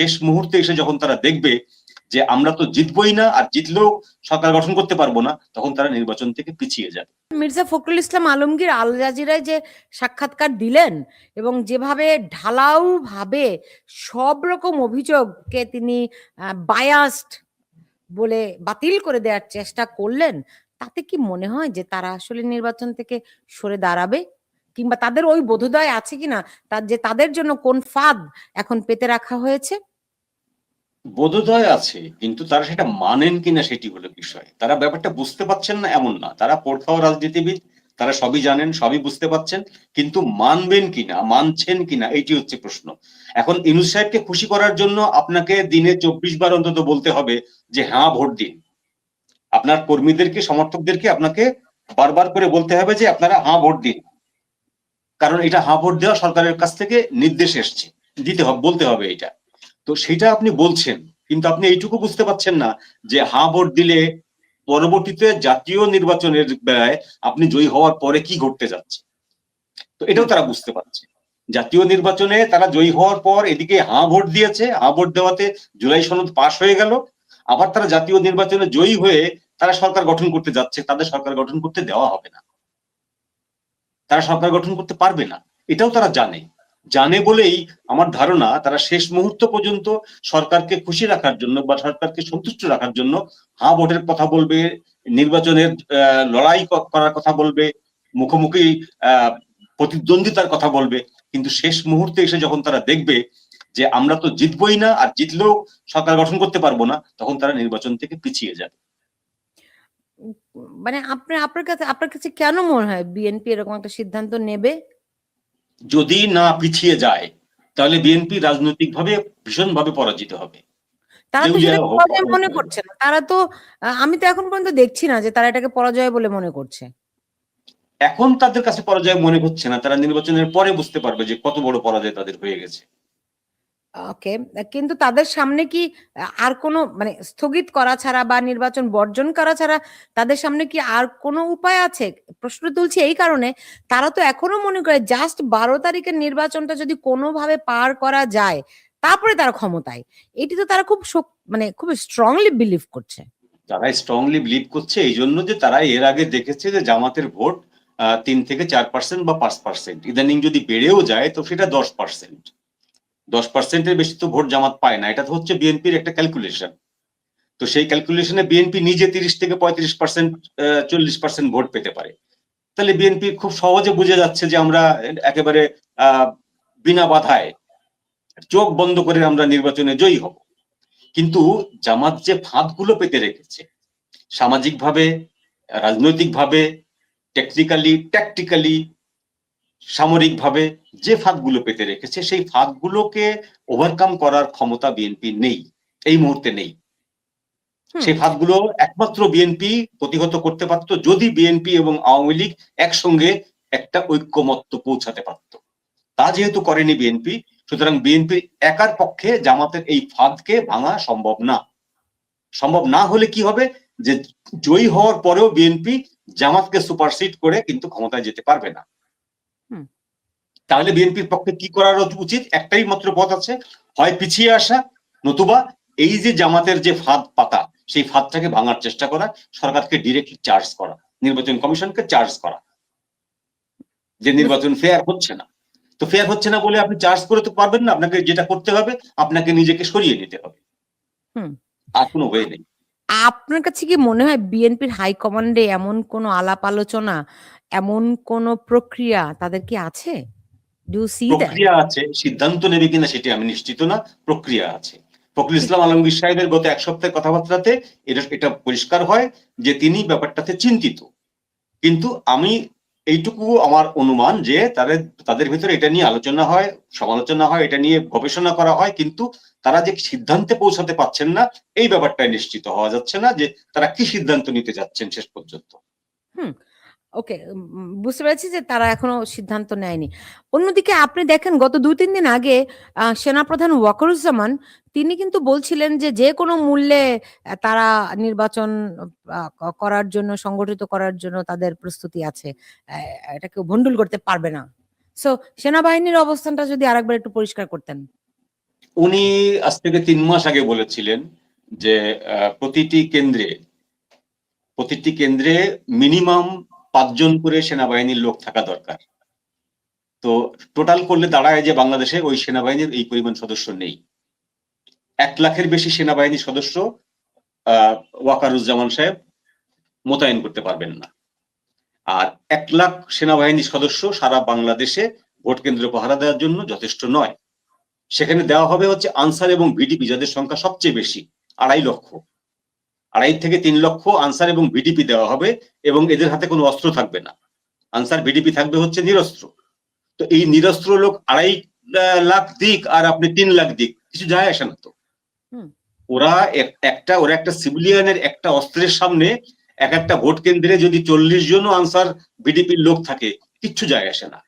শেষ মুহূর্তে এসে যখন তারা দেখবে যে আমরা তো জিতবই না আর জিতলেও সরকার গঠন করতে পারব না, তখন তারা নির্বাচন থেকে পিছিয়ে যাবে। মির্জা ফখরুল ইসলাম আলমগীর আল জাজিরায় যে সাক্ষাৎকার দিলেন এবং যেভাবে ঢালাও ভাবে সব রকম অভিযোগকে তিনি বায়াস্ট বলে বাতিল করে দেওয়ার চেষ্টা করলেন, তাতে কি মনে হয় যে তারা আসলে নির্বাচন থেকে সরে দাঁড়াবে? কিংবা তাদের ওই বোধোদয় আছে কিনা? তার যে তাদের জন্য কোন ফাঁদ এখন পেতে রাখা হয়েছে? বোধোদয় আছে, কিন্তু তারা সেটা মানেন কিনা সেটি হলো বিষয়। তারা ব্যাপারটা বুঝতে পারছেন না এমন না। তারা পড়খাও রাজনীতিবিদ, তারা সবই জানেন, সবই বুঝতে পারছেন, কিন্তু মানবেন কিনা, মানছেন কিনা এইটি হচ্ছে প্রশ্ন। এখন ইনুস সাহেবকে খুশি করার জন্য আপনাকে দিনে চব্বিশ বার অন্তত বলতে হবে যে হ্যাঁ ভোট দিন। আপনার কর্মীদেরকে, সমর্থকদেরকে আপনাকে বারবার করে বলতে হবে যে, আপনারা হ্যাঁ ভোট দিন। কারণ এটা হ্যাঁ ভোট দেওয়া সরকারের কাছ থেকে নির্দেশ এসছে। দিতে হবে বলতে হবে এটা। তো সেটা আপনি বলছেন, কিন্তু আপনি এইটুকু বুঝতে পারছেন না যে হা ভোট দিলে পরবর্তীতে জাতীয় নির্বাচনের বেলায় আপনি জয়ী হওয়ার পরে কি ঘটতে যাচ্ছে। তো এটাও তারা বুঝতে পারছে। জাতীয় নির্বাচনে তারা জয়ী হওয়ার পর এদিকে হাঁ ভোট দিয়েছে হাঁ ভোট দেওয়াতে জুলাই সনদ পাশ হয়ে গেল, আবার তারা জাতীয় নির্বাচনে জয়ী হয়ে তারা সরকার গঠন করতে যাচ্ছে, তাদের সরকার গঠন করতে দেওয়া হবে না। তারা সরকার গঠন করতে পারবে না, এটাও তারা জানে। জানে বলেই আমার ধারণা তারা শেষ মুহূর্ত পর্যন্ত সরকারকে খুশি রাখার জন্য বা সরকারকে সন্তুষ্ট রাখার জন্য হা ভোটের কথা বলবে, নির্বাচনের লড়াই করার কথা বলবে, মুখোমুখি প্রতিদ্বন্দ্বিতার কথা বলবে। কিন্তু শেষ মুহূর্তে এসে যখন তারা দেখবে যে আমরা তো জিতবই না আর জিতলেও সরকার গঠন করতে পারব না, তখন তারা নির্বাচন থেকে পিছিয়ে যাবে। মানে আপনার আপনার কাছে আপনার কাছে কেন মনে হয় বিএনপি এরকম একটা সিদ্ধান্ত নেবে? যদি না পিছিয়ে যায় তাহলে বিএনপি রাজনৈতিকভাবে ভীষণভাবে পরাজিত হবে। তারা তো পরাজয় মনে করছে না। তারা তো আমি তো এখন পর্যন্ত দেখছি না যে তারা এটাকে পরাজয় বলে মনে করছে। এখন তাদের কাছে পরাজয় মনে হচ্ছে না। তারা নির্বাচনের পরে বুঝতে পারবে যে কত বড় পরাজয় তাদের হয়ে গেছে। ওকে, কিন্তু তাদের সামনে কি আর কোনো মানে স্থগিত করা ছাড়া বা নির্বাচন বর্জন করা ছাড়া তাদের সামনে কি আর কোনো উপায় আছে? প্রশ্ন তুলছি এই কারণে, তারা তো এখনও মনে করে জাস্ট বারো তারিখের নির্বাচনটা যদি কোনোভাবে পার করা যায়, তারপরে তারা ক্ষমতায়। এটি তো তারা খুব মানে খুব স্ট্রংলি বিলিভ করছে। তারা স্ট্রংলি বিলিভ করছে এই জন্য যে তারা এর আগে দেখেছে যে জামাতের ভোট তিন থেকে চার পার্সেন্ট বা পাঁচ পার্সেন্ট ইদানিং যদি বেড়েও যায় তো সেটা দশ পার্সেন্ট দশ পার্সেন্টের বেশি তো ভোট জামাত পায় না। এটা তো হচ্ছে বিএনপির একটা ক্যালকুলেশন তো সেই ক্যালকুলেশনে বিএনপি নিজে তিরিশ থেকে পঁয়ত্রিশ পার্সেন্ট চল্লিশ পার্সেন্ট ভোট পেতে পারে। তাহলে বিএনপি খুব সহজে বুঝে যাচ্ছে যে আমরা একেবারে বিনা বাধায় চোখ বন্ধ করে আমরা নির্বাচনে জয়ী হব। কিন্তু জামাত যে ফাঁদগুলো পেতে রেখেছে, সামাজিকভাবে, রাজনৈতিকভাবে টেকনিক্যালি ট্যাকটিক্যালি সামরিকভাবে যে ফাঁদগুলো পেতে রেখেছে সেই ফাঁদগুলোকে ওভারকাম করার ক্ষমতা বিএনপি নেই এই মুহূর্তে নেই। সেই ফাঁদগুলো একমাত্র বিএনপি প্রতিহত করতে পারত যদি বিএনপি এবং আওয়ামী লীগ একসঙ্গে একটা ঐক্যমত্য পৌঁছাতে পারত। তা যেহেতু করেনি বিএনপি সুতরাং বিএনপি একার পক্ষে জামাতের এই ফাঁদকে ভাঙা সম্ভব না। সম্ভব না হলে কি হবে? যে জয়ী হওয়ার পরেও বিএনপি জামাতকে সুপারসিড করে কিন্তু ক্ষমতায় যেতে পারবে না। তাহলে বিএনপির পক্ষে কি করার উচিত? একটাই মাত্র পথ আছে হয় পিছিয়ে আসা নতুবা এই যে জামাতের যে ফাঁদ পাতা সেই ফাঁদটাকে ভাঙার চেষ্টা করা সরকারকে ডিরেক্টলি চার্জ করা নির্বাচন কমিশনকে চার্জ করা। যে নির্বাচন ফেয়ার হচ্ছে না। তো ফেয়ার হচ্ছে না বলে আপনি চার্জ করে তো পারবেন না আপনাকে যেটা করতে হবে আপনাকে নিজেকে সরিয়ে নিতে হবে। আর কোনো ওয়ে নেই। আপনার কাছে কি মনে হয় বিএনপির হাইকমান্ডে এমন কোন আলাপ আলোচনা এমন কোন প্রক্রিয়া তাদের কি আছে? ডু সি প্রক্রিয়া আছে সিদ্ধান্ত নেবে কিনা সেটি আমি নিশ্চিত না প্রক্রিয়া আছে। ফখরুল ইসলাম আলমগীর সাহেবের গত এক সপ্তাহের কথাবার্তাতে এটা এটা পরিষ্কার হয় যে তিনি ব্যাপারটাতে চিন্তিত। কিন্তু আমি এইটুকু আমার অনুমান যে তাদের তাদের ভিতরে এটা নিয়ে আলোচনা হয় সমালোচনা হয় এটা নিয়ে গবেষণা করা হয় কিন্তু তারা যে সিদ্ধান্তে পৌঁছাতে পারছেন না এই ব্যাপারটাই নিশ্চিত হওয়া যাচ্ছে না যে তারা কি সিদ্ধান্ত নিতে যাচ্ছেন শেষ পর্যন্ত। হুম। ওকে বুঝতে পেরেছি যে তারা এখনও সিদ্ধান্ত নেয়নি। অন্যদিকে আপনি দেখেন গত দুই, তিন দিন আগে সেনাপ্রধান ওয়াকরুজ্জামান, তিনি কিন্তু বলছিলেন যে যে কোনো মূল্যে তারা নির্বাচন করার জন্য, সংগঠিত করার জন্য তাদের প্রস্তুতি আছে। এটাকে ভন্ডুল করতে পারবে না। সো সেনাবাহিনীর অবস্থানটা যদি আরেকবার একটু পরিষ্কার করতেন। উনি আজ থেকে তিন মাস আগে বলেছিলেন যে প্রতিটি কেন্দ্রে প্রতিটি কেন্দ্রে মিনিমাম পাঁচজন করে সেনাবাহিনীর লোক থাকা দরকার। তো টোটাল করলে দাঁড়ায় যে বাংলাদেশে ওই সেনাবাহিনীর এই পরিমাণ সদস্য নেই। এক লাখের বেশি সেনাবাহিনীর সদস্য আহ, ওয়াকারুজ্জামান সাহেব মোতায়েন করতে পারবেন না। আর এক লাখ সেনাবাহিনী সদস্য সারা বাংলাদেশে ভোট কেন্দ্র পাহারা দেওয়ার জন্য যথেষ্ট নয়। সেখানে দেওয়া হবে হচ্ছে আনসার এবং ভিডিপি যাদের সংখ্যা সবচেয়ে বেশি আড়াই লক্ষ। আড়াই থেকে তিন লক্ষ আনসার এবং ভিডিপি দেওয়া হবে এবং এদের হাতে কোনো অস্ত্র থাকবে না। আনসার ভিডিপি থাকবে হচ্ছে নিরস্ত্র। তো এই নিরস্ত্র লোক আড়াই লাখ দিক আর আপনি তিন লাখ দিক কিছু যায় আসে না তো। হুম। ওরা একটা ওরা একটা সিভিলিয়ানের একটা অস্ত্রের সামনে এক একটা ভোট কেন্দ্রে যদি চল্লিশ জন আনসার ভিডিপির লোক থাকে কিচ্ছু যায় আসে না।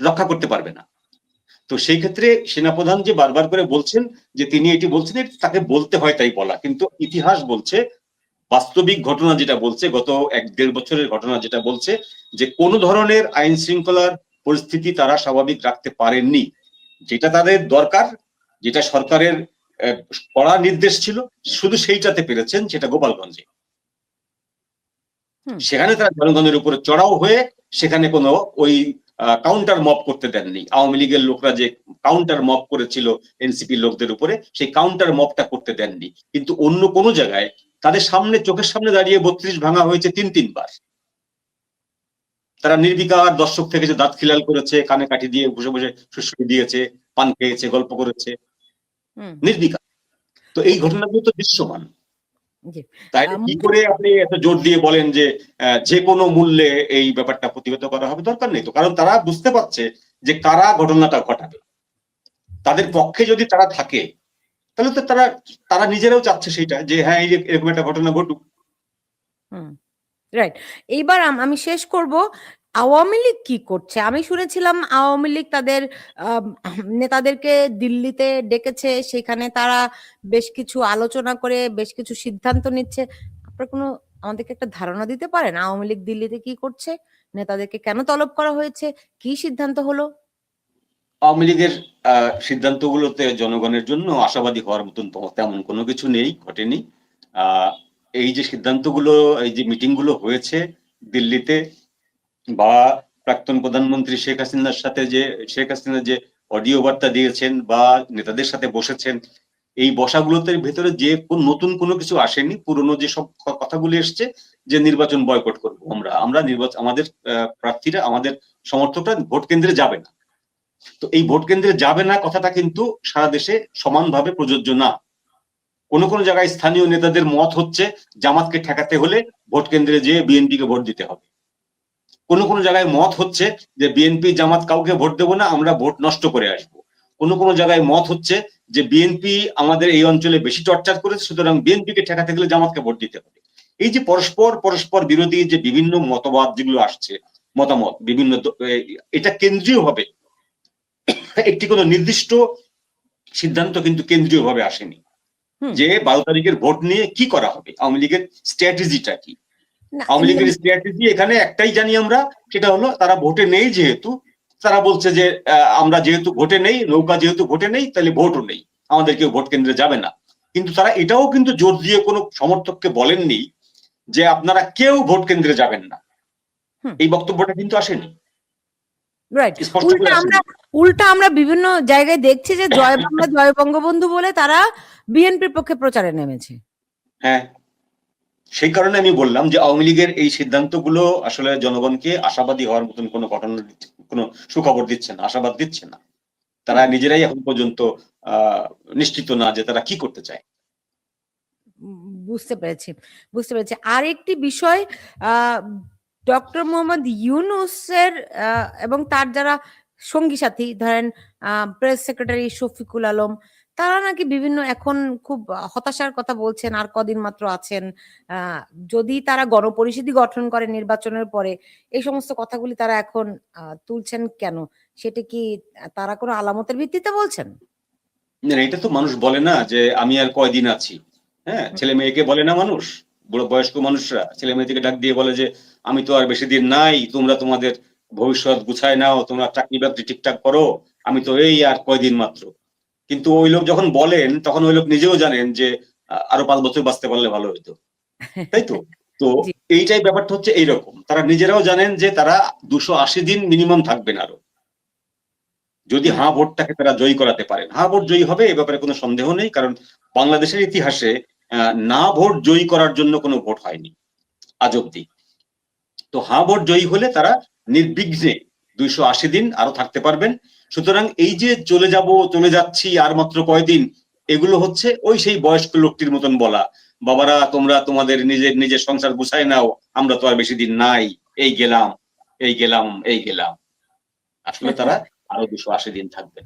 রক্ষা করতে পারবে না। তো সেই ক্ষেত্রে সেনাপ্রধান যে বারবার করে বলছেন যে তিনি এটি বলছেন তাকে বলতে হয় তাই বলা। কিন্তু ইতিহাস বলছে বাস্তবিক ঘটনা যেটা বলছে গত এক দেড় বছরের ঘটনা যেটা বলছে যে কোন ধরনের আইন শৃঙ্খলার পরিস্থিতি তারা স্বাভাবিক রাখতে পারেননি। যেটা তাদের দরকার যেটা সরকারের কড়া নির্দেশ ছিল শুধু সেইটাতে পেরেছেন সেটা গোপালগঞ্জে। সেখানে তারা জনগণের উপরে চড়াও হয়ে সেখানে কোনো ওই কাউন্টার মপ করতে দেননি। আওয়ামী লীগের লোকরা যে কাউন্টার মপ করেছিল এনসিপি লোকদের উপরে সেই কাউন্টার মপটা করতে দেননি। কিন্তু অন্য কোনো জায়গায় তাদের সামনে চোখের সামনে দাঁড়িয়ে বত্রিশ ভাঙা হয়েছে তিন তিনবার তারা নির্বিকার দর্শক থেকে যে দাঁত খিলাল করেছে কানে কাঠি দিয়ে বসে বসে সুশ্রী দিয়েছে পান খেয়েছে গল্প করেছে। নির্বিকার। তো এই ঘটনাগুলো তো দৃশ্যমান। তাই কি করে আপনি এত জোর দিয়ে বলেন যে যে কোনো মূল্যে এই ব্যাপারটা প্রতিহত করা হবে দরকার নেই তো? কারণ তারা বুঝতে পারছে যে কারা ঘটনাটা ঘটাবে। তাদের পক্ষে যদি তারা থাকে তাহলে তো তারা তারা নিজেরাও চাচ্ছে সেটা যে হ্যাঁ এই যে এরকম একটা ঘটনা ঘটুক। রাইট এইবার আমি শেষ করব আওয়ামী লীগ কি করছে? আমি শুনেছিলাম আওয়ামী লীগ তাদের নেতাদেরকে দিল্লিতে ডেকেছে, সেখানে তারা বেশ কিছু আলোচনা করে, বেশ কিছু সিদ্ধান্ত নিচ্ছে। আপনার কোনো, আমাদেরকে একটা ধারণা দিতে পারেন? আওয়ামী লীগ দিল্লিতে কি করছে? নেতাদেরকে কেন তলব করা হয়েছে? কি সিদ্ধান্ত হলো? আওয়ামী লীগের সিদ্ধান্তগুলোতে জনগণের জন্য আশাবাদী হওয়ার মতন তেমন কোনো কিছু নেই, ঘটেনি। এই যে সিদ্ধান্তগুলো, এই যে মিটিংগুলো হয়েছে দিল্লিতে বা প্রাক্তন প্রধানমন্ত্রী শেখ হাসিনার সাথে যে, শেখ হাসিনা যে অডিও বার্তা দিয়েছেন বা নেতাদের সাথে বসেছেন, এই বসাগুলোতে ভেতরে যে কোন নতুন কোনো কিছু আসেনি, পুরনো যে সব কথাগুলো এসছে যে নির্বাচন বয়কট করব আমরা আমরা নির্বাচন আমাদের প্রার্থীরা, আমাদের সমর্থকরা ভোট কেন্দ্রে যাবে না। তো এই ভোট কেন্দ্রে যাবে না কথাটা কিন্তু সারা দেশে সমানভাবে প্রযোজ্য না। কোন কোন জায়গায় স্থানীয় নেতাদের মত হচ্ছে জামাতকে ঠেকাতে হলে ভোট কেন্দ্রে যেয়ে বিএনপি কে ভোট দিতে হবে। কোন কোন জায়গায় মত হচ্ছে যে বিএনপি জামাত কাউকে ভোট দেবো না আমরা ভোট নষ্ট করে আসব। কোন কোন জায়গায় মত হচ্ছে যে বিএনপি আমাদের এই অঞ্চলে বেশি টর্চার করেছে সুতরাং বিএনপি কে ঠেকাতে গেলে জামাতকে ভোট দিতে হবে। এই যে পরস্পর পরস্পর বিরোধী যে বিভিন্ন মতবাদ যেগুলো আসছে মতামত বিভিন্ন এটা কেন্দ্রীয় হবে একটি কোনো নির্দিষ্ট সিদ্ধান্ত কিন্তু কেন্দ্রীয় ভাবে আসেনি যে বারো তারিখের ভোট নিয়ে কি করা হবে? আওয়ামী লীগের স্ট্র্যাটেজিটা কি? আওয়ামী লীগের স্ট্র্যাটেজি এখানে একটাই জানি আমরা সেটা হলো তারা ভোটে নেই যেহেতু। তারা বলছে যে আমরা যেহেতু ভোটে নেই নৌকা যেহেতু ভোটে নেই তাহলে ভোটও নেই। আমাদের কেউ ভোট কেন্দ্রে যাবে না। কিন্তু তারা এটাও কিন্তু জোর দিয়ে কোনো সমর্থককে বলেননি যে আপনারা কেউ ভোট কেন্দ্রে যাবেন না। এই বক্তব্যটা কিন্তু আসেনি। রাইট উল্টা আমরা উল্টা আমরা বিভিন্ন জায়গায় দেখছি যে জয় বাংলা জয় বঙ্গবন্ধু বলে তারা বিএনপির পক্ষে প্রচারে নেমেছে। হ্যাঁ। সেই কারণে আমি বললাম যে আওয়ামী লীগের এই সিদ্ধান্তগুলো আসলে জনগণকে আশাবাদী হওয়ার মতন কোনো ঘটনা কোনো সুখবর দিচ্ছে না আশাবাদ দিচ্ছে না। তারা নিজেরাই এখন পর্যন্ত আহ নিশ্চিত না যে তারা কি করতে চায়। বুঝতে পেরেছি বুঝতে পেরেছি। আর একটি বিষয় ডক্টর মোহাম্মদ ইউনুসের আহ, এবং তার যারা সঙ্গী সাথী ধরেন প্রেস সেক্রেটারি শফিকুল আলম তারা নাকি বিভিন্ন এখন খুব হতাশার কথা বলছেন আর কদিন মাত্র আছেন। যদি তারা গণপরিষদই গঠন করে নির্বাচনের পরে এই সমস্ত কথাগুলি তারা এখন তুলছেন কেন? সেটা কি তারা কোনো আলামতের ভিত্তিতে বলছেন? না, এটা তো মানুষ বলে না যে আমি আর কয়দিন আছি। হ্যাঁ ছেলে মেয়েকে বলে না মানুষ? বুড়ো বয়স্ক মানুষরা ছেলে মেয়েদেরকে ডাক দিয়ে বলে যে আমি তো আর বেশি দিন নাই তোমরা তোমাদের ভবিষ্যৎ গুছায় নাও তোমরা চাকরি বাকরি ঠিকঠাক করো আমি তো এই আর কয়দিন মাত্র। কিন্তু ওই লোক যখন বলেন তখন ওই লোক নিজেও জানেন যে আরও পাঁচ বছর বাঁচতে পারলে ভালো হতো তাই তো? তো এইটাই ব্যাপারটা হচ্ছে এইরকম। তারা নিজেরাও জানেন যে তারা দুশো আশি দিন মিনিমাম থাকবেন আরও। যদি হাঁ ভোটটাকে তারা জয়ী করাতে পারেন। হা ভোট জয়ী হবে এ ব্যাপারে কোনো সন্দেহ নেই কারণ বাংলাদেশের ইতিহাসে আহ, না ভোট জয়ী করার জন্য কোনো ভোট হয়নি আজ অব্দি তো হাঁ ভোট জয়ী হলে তারা নির্বিঘ্নে দুইশো আশি দিন আরও থাকতে পারবেন। সুতরাং এই যে চলে যাব, চলে যাচ্ছি আর মাত্র কয়দিন, এগুলো হচ্ছে ওই সেই বয়স্ক লোকটির মতন বলা। বাবারা, তোমরা তোমাদের নিজের নিজের সংসার গুছাই নাও, আমরা তো আর বেশি দিন নাই। এই গেলাম এই গেলাম এই গেলাম। আসলে তারা আরও দুশো আশি দিন থাকবেন।